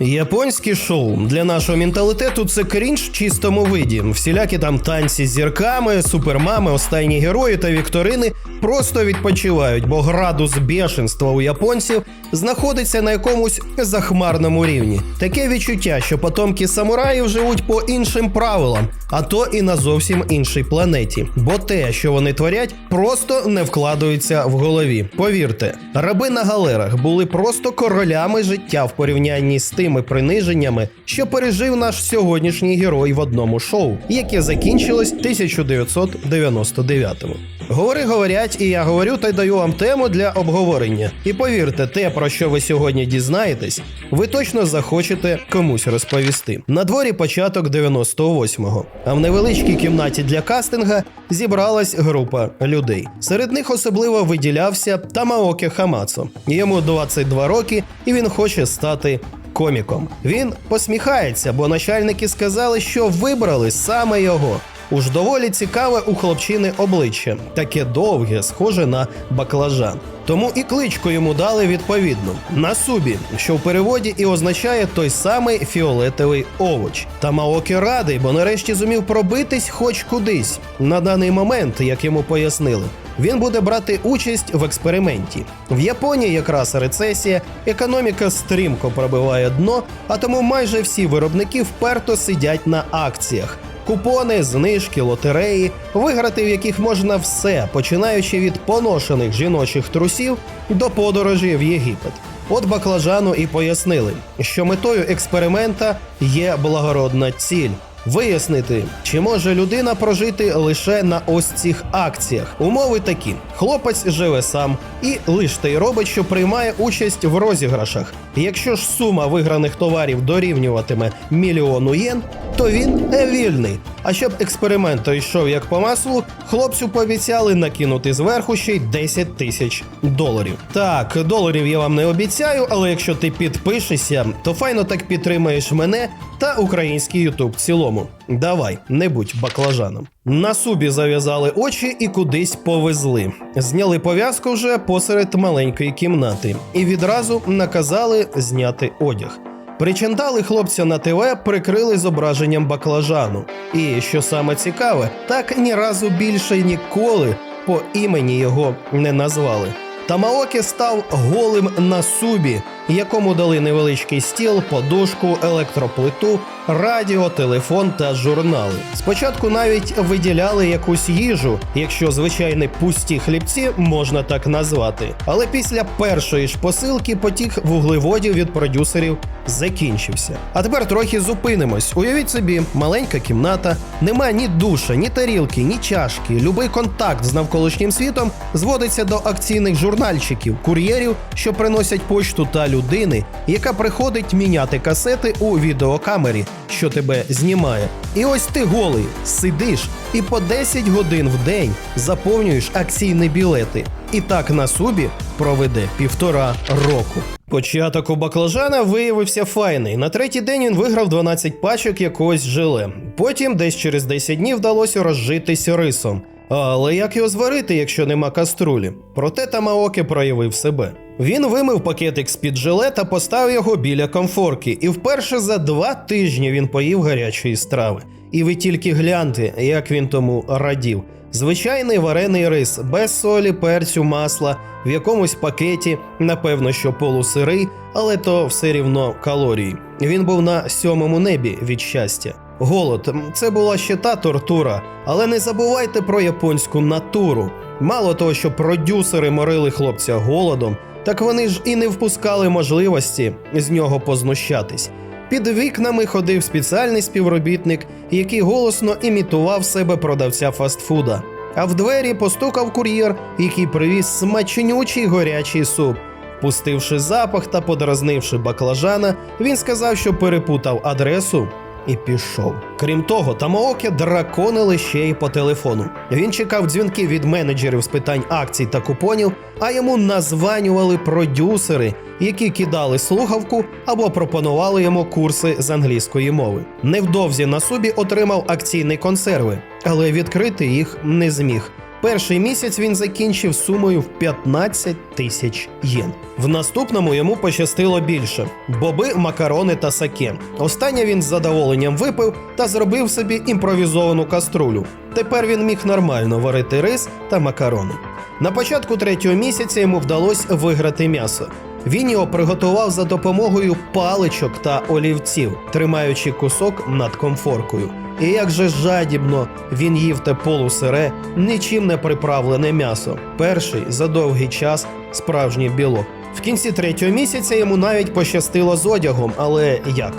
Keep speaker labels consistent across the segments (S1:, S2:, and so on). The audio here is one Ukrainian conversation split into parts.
S1: Японське шоу для нашого менталітету це крінж в чистому виді. Всілякі там танці з зірками, супермами, останні герої та вікторини просто відпочивають, бо градус бешенства у японців знаходиться на якомусь захмарному рівні. Таке відчуття, що потомки самураїв живуть по іншим правилам, а то і на зовсім іншій планеті. Бо те, що вони творять, просто не вкладується в голові. Повірте, раби на галерах були просто королями життя в порівнянні з тими приниженнями, що пережив наш сьогоднішній герой в одному шоу, яке закінчилось 1999-му. Говори, говорять, і я говорю та й даю вам тему для обговорення. І повірте, те, про що ви сьогодні дізнаєтесь, ви точно захочете комусь розповісти. На дворі початок 98-го, а в невеличкій кімнаті для кастинга зібралась група людей. Серед них особливо виділявся Тамаоке Хамацо. Йому 22 роки, і він хоче стати коміком. Він посміхається, бо начальники сказали, що вибрали саме його. Уж доволі цікаве у хлопчини обличчя, таке довге, схоже на баклажан. Тому і кличку йому дали відповідну на субі, що в переводі і означає той самий фіолетовий овоч. Та Маокі радий, бо нарешті зумів пробитись хоч кудись. На даний момент, як йому пояснили, він буде брати участь в експерименті. В Японії якраз рецесія, економіка стрімко пробиває дно, а тому майже всі виробники вперто сидять на акціях. Купони, знижки, лотереї, виграти в яких можна все, починаючи від поношених жіночих трусів до подорожі в Єгипет. От баклажану і пояснили, що метою експеримента є благородна ціль. Вияснити, чи може людина прожити лише на ось цих акціях. Умови такі: хлопець живе сам і лише те й робить, що приймає участь в розіграшах. Якщо ж сума виграних товарів дорівнюватиме мільйону єн, то він вільний. А щоб експеримент йшов як по маслу, хлопцю пообіцяли накинути зверху ще й 10 тисяч доларів. Так, доларів я вам не обіцяю, але якщо ти підпишешся, то файно так підтримаєш мене та український ютуб в цілому. Давай, не будь баклажаном. На субі зав'язали очі і кудись повезли. Зняли пов'язку вже посеред маленької кімнати і відразу наказали зняти одяг. Причандали хлопця на ТВ прикрили зображенням баклажану. І що саме цікаве, так ні разу більше ніколи по імені його не назвали. Тамаокі став голим на субі, якому дали невеличкий стіл, подушку, електроплиту, радіо, телефон та журнали. Спочатку навіть виділяли якусь їжу, якщо звичайні пусті хлібці можна так назвати. Але після першої ж посилки потік вуглеводів від продюсерів закінчився. А тепер трохи зупинимось. Уявіть собі, маленька кімната, нема ні душа, ні тарілки, ні чашки. Любий контакт з навколишнім світом зводиться до акційних журнальчиків, кур'єрів, що приносять почту та людини, яка приходить міняти касети у відеокамері, що тебе знімає. І ось ти голий, сидиш і по 10 годин в день заповнюєш акційні білети. І так на субі проведе півтора року. Початок у баклажана виявився файний. На третій день він виграв 12 пачок якогось желе. Потім, десь через 10 днів, вдалося розжитися рисом. Але як його зварити, якщо нема каструлі? Проте Тамаоки проявив себе. Він вимив пакетик з-під желе та поставив його біля комфорки, і вперше за два тижні він поїв гарячої страви. І ви тільки гляньте, як він тому радів. Звичайний варений рис, без солі, перцю, масла, в якомусь пакеті, напевно, що полусирий, але то все рівно калорії. Він був на сьомому небі від щастя. Голод це була ще та тортура, але не забувайте про японську натуру. Мало того, що продюсери морили хлопця голодом, так вони ж і не впускали можливості з нього познущатись. Під вікнами ходив спеціальний співробітник, який голосно імітував себе продавця фастфуда. А в двері постукав кур'єр, який привіз смачнючий горячий суп. Пустивши запах та подразнивши баклажана, він сказав, що перепутав адресу і пішов. Крім того, Тамаоке драконили ще й по телефону. Він чекав дзвінки від менеджерів з питань акцій та купонів, а йому названювали продюсери, які кидали слухавку або пропонували йому курси з англійської мови. Невдовзі на субі отримав акційні консерви, але відкрити їх не зміг. Перший місяць він закінчив сумою в 15 тисяч єн. В наступному йому пощастило більше: боби, макарони та саке. Останнє він з задоволенням випив та зробив собі імпровізовану каструлю. Тепер він міг нормально варити рис та макарони. На початку третього місяця йому вдалося виграти м'ясо. Він його приготував за допомогою паличок та олівців, тримаючи кусок над комфоркою. І як же жадібно він їв те полусире, нічим не приправлене м'ясо. Перший за довгий час справжній білок. В кінці третього місяця йому навіть пощастило з одягом, але як?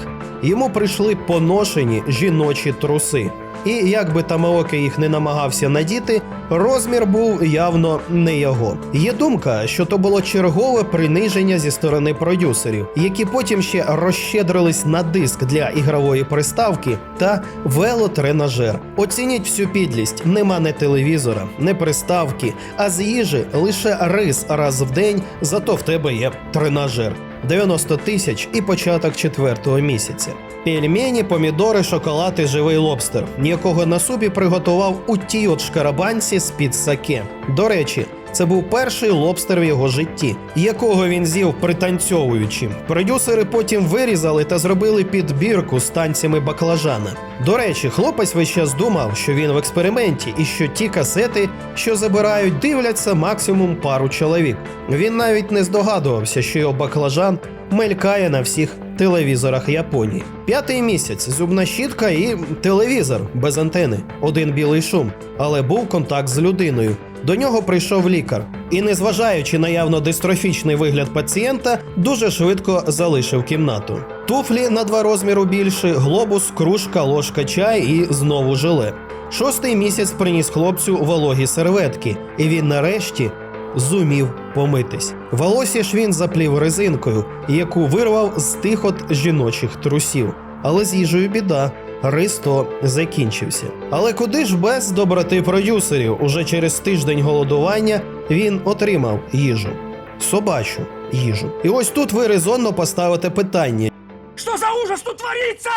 S1: Йому прийшли поношені жіночі труси. І як би Тамаоки їх не намагався надіти, розмір був явно не його. Є думка, що то було чергове приниження зі сторони продюсерів, які потім ще розщедрились на диск для ігрової приставки та велотренажер. Оцініть всю підлість: нема не телевізора, не приставки, а з їжі лише рис раз в день, зато в тебе є тренажер. 90 тисяч і початок четвертого місяця. Пельмені, помідори, шоколад і живий лобстер, якого на супі приготував у тій от шкарабанці з під саке. До речі, це був перший лобстер в його житті, якого він з'їв пританцьовуючи. Продюсери потім вирізали та зробили підбірку з танцями баклажана. До речі, хлопець весь час думав, що він в експерименті, і що ті касети, що забирають, дивляться максимум пару чоловік. Він навіть не здогадувався, що його баклажан мелькає на всіх телевізорах Японії. П'ятий місяць, зубна щітка і телевізор без антени, один білий шум, але був контакт з людиною. До нього прийшов лікар, і, незважаючи на явно дистрофічний вигляд пацієнта, дуже швидко залишив кімнату. Туфлі на два розміру більше, глобус, кружка, ложка чай і знову желе. Шостий місяць приніс хлопцю вологі серветки, і він нарешті зумів помитись. Волосся ж він заплів резинкою, яку вирвав з тих от жіночих трусів. Але з їжею біда. Рис то закінчився. Але куди ж без доброти продюсерів? Уже через тиждень голодування він отримав їжу, собачу їжу. І ось тут ви резонно поставите питання:
S2: Що за ужас тут творится?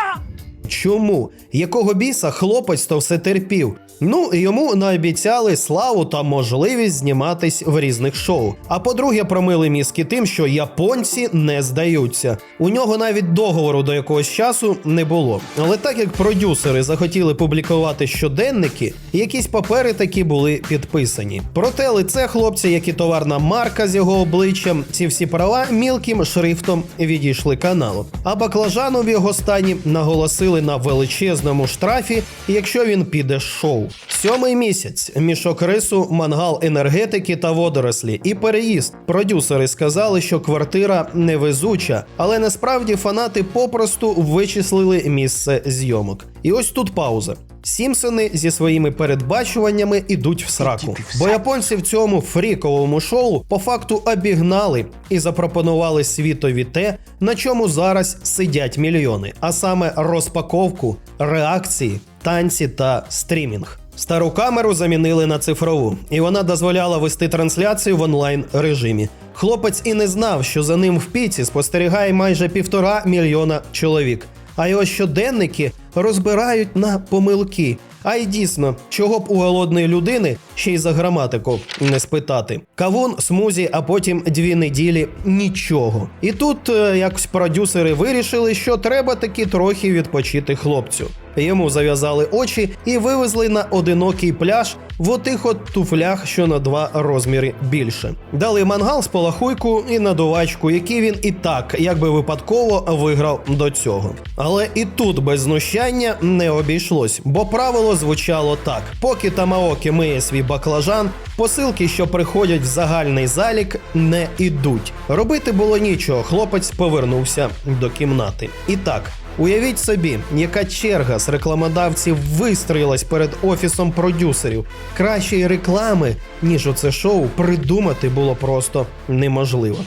S1: Чому? Якого біса хлопець то все терпів? Ну, йому наобіцяли славу та можливість зніматись в різних шоу. А по-друге, промили мізки тим, що японці не здаються. У нього навіть договору до якогось часу не було. Але так як продюсери захотіли публікувати щоденники, якісь папери такі були підписані. Проте лице хлопця, як і товарна марка з його обличчям, ці всі права мілким шрифтом відійшли каналу. А баклажану в його стані наголосили на величезному штрафі, якщо він піде з шоу. Сьомий місяць мішок рису, мангал енергетики та водорослі і переїзд. Продюсери сказали, що квартира невезуча, але насправді фанати попросту вичислили місце зйомок. І ось тут пауза. Сімпсони зі своїми передбачуваннями ідуть в сраку. Бо японці в цьому фріковому шоу по факту обігнали і запропонували світові те, на чому зараз сидять мільйони, а саме розпаковку, реакції, танці та стрімінг. Стару камеру замінили на цифрову, і вона дозволяла вести трансляцію в онлайн режимі. Хлопець і не знав, що за ним в піці спостерігає майже півтора мільйона чоловік. А його щоденники розбирають на помилки. А й дійсно, чого б у голодної людини ще й за граматику не спитати. Кавун, смузі, а потім дві неділі нічого. І тут е, якось продюсери вирішили, що треба таки трохи відпочити хлопцю. Йому зав'язали очі і вивезли на одинокий пляж в отих от туфлях, що на два розміри більше. Дали мангал з полахуйку і надувачку, які він і так, якби випадково, виграв до цього. Але і тут без знущання не обійшлось, бо правило звучало так: поки Тамаокі миє свій баклажан, посилки, що приходять в загальний залік, не ідуть. Робити було нічого. Хлопець повернувся до кімнати. І так. Уявіть собі, яка черга з рекламодавців вистроїлась перед офісом продюсерів. Кращої реклами, ніж оце шоу, придумати було просто неможливо.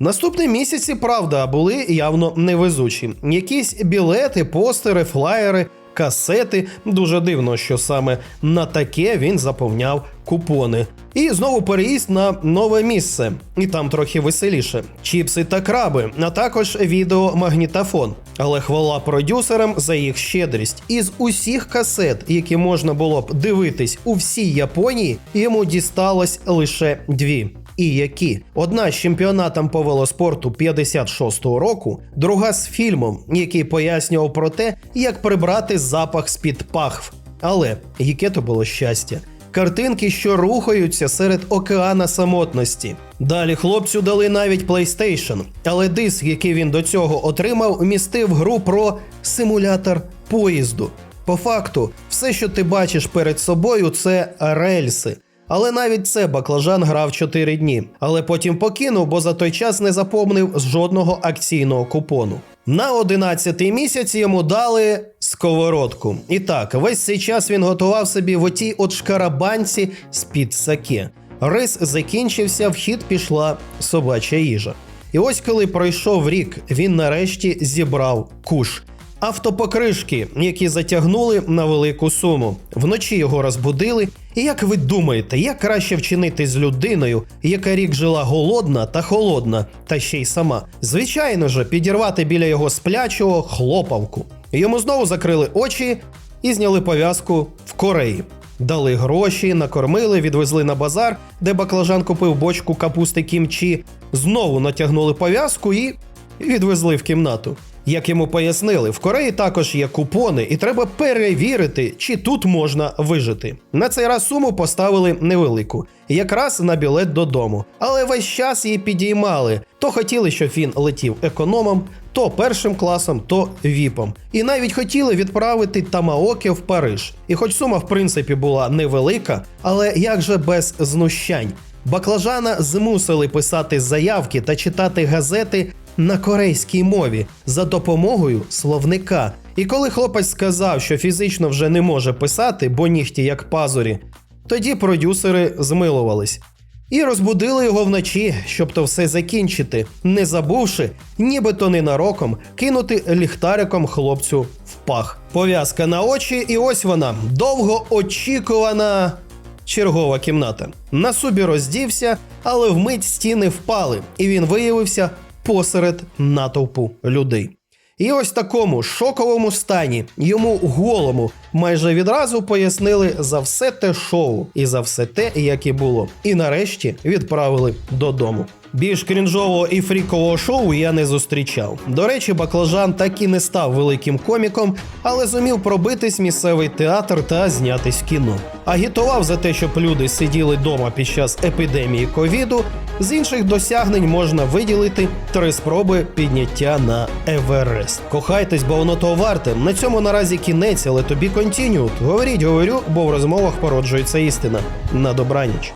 S1: Наступні місяці, правда, були явно невезучі. Якісь білети, постери, флаєри, касети. Дуже дивно, що саме на таке він заповняв купони. І знову переїзд на нове місце, і там трохи веселіше. Чіпси та краби, а також відеомагнітофон. Але хвала продюсерам за їх щедрість. Із усіх касет, які можна було б дивитись у всій Японії, йому дісталось лише дві. І які одна з чемпіонатом по велоспорту 56-го року, друга з фільмом, який пояснював про те, як прибрати запах з-під пахв. Але яке то було щастя. Картинки, що рухаються серед океана самотності. Далі хлопцю дали навіть PlayStation, але диск, який він до цього отримав, містив гру про симулятор поїзду. По факту, все, що ти бачиш перед собою, це рельси. Але навіть це баклажан грав 4 дні, але потім покинув, бо за той час не заповнив жодного акційного купону. На 11-й місяць йому дали сковородку. І так, весь цей час він готував собі в отій от шкарабанці з-під саке. Рис закінчився, в хід пішла собача їжа. І ось коли пройшов рік, він нарешті зібрав куш. Автопокришки, які затягнули на велику суму. Вночі його розбудили. Як ви думаєте, як краще вчинити з людиною, яка рік жила голодна та холодна, та ще й сама? Звичайно ж, підірвати біля його сплячого хлопавку. Йому знову закрили очі і зняли пов'язку в Кореї. Дали гроші, накормили, відвезли на базар, де баклажан купив бочку капусти кімчі, знову натягнули пов'язку і відвезли в кімнату. Як йому пояснили, в Кореї також є купони, і треба перевірити, чи тут можна вижити. На цей раз суму поставили невелику, якраз на білет додому. Але весь час її підіймали. То хотіли, щоб він летів економом, то першим класом, то віпом. І навіть хотіли відправити Тамаоке в Париж. І хоч сума, в принципі, була невелика, але як же без знущань? Баклажана змусили писати заявки та читати газети на корейській мові за допомогою словника. І коли хлопець сказав, що фізично вже не може писати, бо нігті як пазурі, тоді продюсери змилувались. І розбудили його вночі, щоб то все закінчити, не забувши, нібито ненароком, кинути ліхтариком хлопцю в пах. Пов'язка на очі, і ось вона довго очікувана чергова кімната. На собі роздівся, але вмить стіни впали, і він виявився посеред натовпу людей. І ось такому шоковому стані йому голому майже відразу пояснили за все те шоу і за все те, як і було. І нарешті відправили додому. Більш крінжового і фрікового шоу я не зустрічав. До речі, баклажан так і не став великим коміком, але зумів пробитись місцевий театр та знятись кіно. Агітував за те, щоб люди сиділи вдома під час епідемії ковіду. З інших досягнень можна виділити три спроби підняття на Еверест. Кохайтесь, бо воно того варте. На цьому наразі кінець, але тобі континют. Говоріть, говорю, бо в розмовах породжується істина. На добраніч.